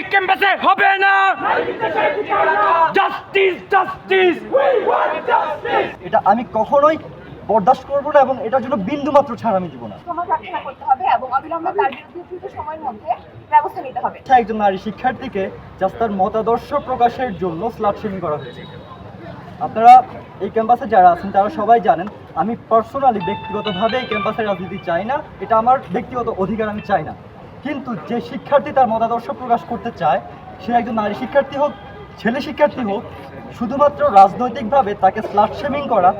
এই ক্যাম্পাসে হবে না। জাস্টিস জাস্টিস এটা আমি কখনোই বরদাস্ত করব না এবং এটার জন্য বিন্দু মাত্র ছাড় আমি দিব না। ক্ষমা প্রার্থনা করতে হবে এবং অবিলম্বে তার বিরুদ্ধে দ্রুত সময়ের মধ্যে ব্যবস্থা নিতে হবে। একজন নারী শিক্ষার্থীকে জাস্ট তার মতাদর্শ প্রকাশের জন্য স্লাট করা হয়েছে। আপনারা এই ক্যাম্পাসে যারা আছেন তারা সবাই জানেন আমি পার্সোনালি ব্যক্তিগতভাবে এই ক্যাম্পাসে রাজনীতি চাই না। এটা আমার ব্যক্তিগত অধিকার আমি চাই না। কিন্তু যে শিক্ষার্থী তার মতাদর্শ প্রকাশ করতে চায়, সে একজন নারী শিক্ষার্থী হোক, ছেলে শিক্ষার্থী হোক, শুধুমাত্র রাজনৈতিকভাবে তাকে স্লাট শেমিং করা,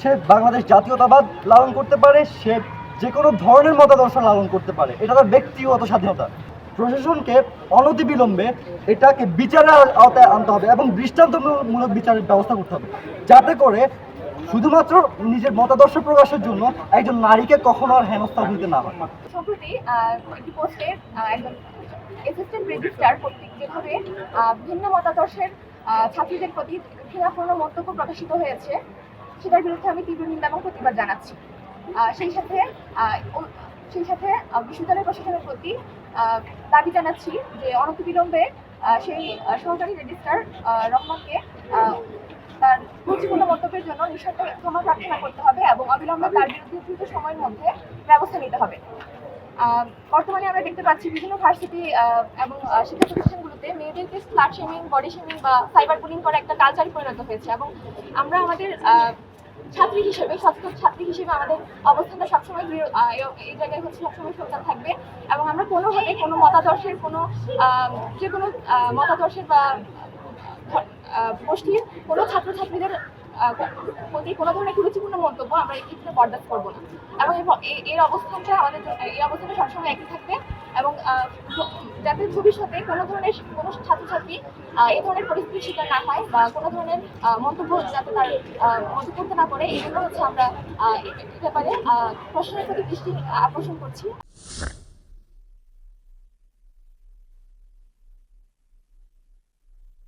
সে বাংলাদেশ জাতীয়তাবাদ লালন করতে পারে, সে যে কোনো ধরনের মতাদর্শ লালন করতে পারে। এটা তার ব্যক্তিগত স্বাধীনতা। প্রশাসনকে অনতিবিলম্বে এটাকে বিচারের আওতায় আনতে হবে এবং দৃষ্টান্তমূলক বিচারের ব্যবস্থা করতে হবে। যাতে করে শুধুমাত্র নিজের মতাদর্শ প্রকাশের জন্য একজন নারীকে কখনো আর হেনস্থা হইতে না হয়। সম্প্রতি পোস্টে একজন অ্যাসিস্ট্যান্ট রেজিস্ট্রার কর্তৃক যেভাবে ভিন্ন মতাদর্শের ছাত্রীদের প্রতি ঘৃণাপূর্ণ মন্তব্য প্রকাশিত হয়েছে, সেটার বিরুদ্ধে আমি তীব্র নিন্দা এবং প্রতিবাদ জানাচ্ছি। সেই সাথে সেই সাথে বিশ্ববিদ্যালয় প্রশাসনের প্রতি দাবি জানাচ্ছি যে অনতিবিলম্বে সেই সহকারী রেজিস্ট্রার রহমানকে তার রুচিপূর্ণ মন্তব্যের জন্য নিঃশর্ত ক্ষমা প্রার্থনা করতে হবে এবং অবিলম্বে তার বিরুদ্ধে দ্রুত সময়ের মধ্যে ব্যবস্থা নিতে হবে। বর্তমানে আমরা দেখতে পাচ্ছি বিভিন্ন ভার্সিটি এবং শিক্ষা প্রতিষ্ঠানগুলোতে মেয়েদেরকে স্লাট শেমিং, বডি শেমিং বা সাইবার বুলিং করা একটা কালচারে পরিণত হয়েছে এবং আমরা আমাদের ছাত্রী হিসেবে সচেতন ছাত্রী হিসেবে আমাদের অবস্থানটা সবসময় এই- জায়গায় হচ্ছে সবসময় সোচ্চার থাকবে এবং আমরা কোনোভাবে কোনো মতাদর্শের কোনো যে কোনো মতাদর্শের বা গোষ্ঠীর কোনো ছাত্রছাত্রীদের প্রতি কোনো ধরনের কুরুচিপূর্ণ মন্তব্য আমরা এই ক্ষেত্রে বরদাস্ত করব না। এবং এই অবস্থানটা আমাদের এই অবস্থানটা সবসময় একই থাকবে এবং যাতে ভবিষ্যতে কোনো ধরনের কোনো ছাত্রছাত্রী এই ধরনের পরিস্থিতির শিকার না হয় বা কোনো ধরনের মন্তব্য যাতে তার মন্তব্য করতে না পারে, এই জন্য হচ্ছে আমরা ব্যাপারে প্রশ্নের প্রতি দৃষ্টি আকর্ষণ করছি।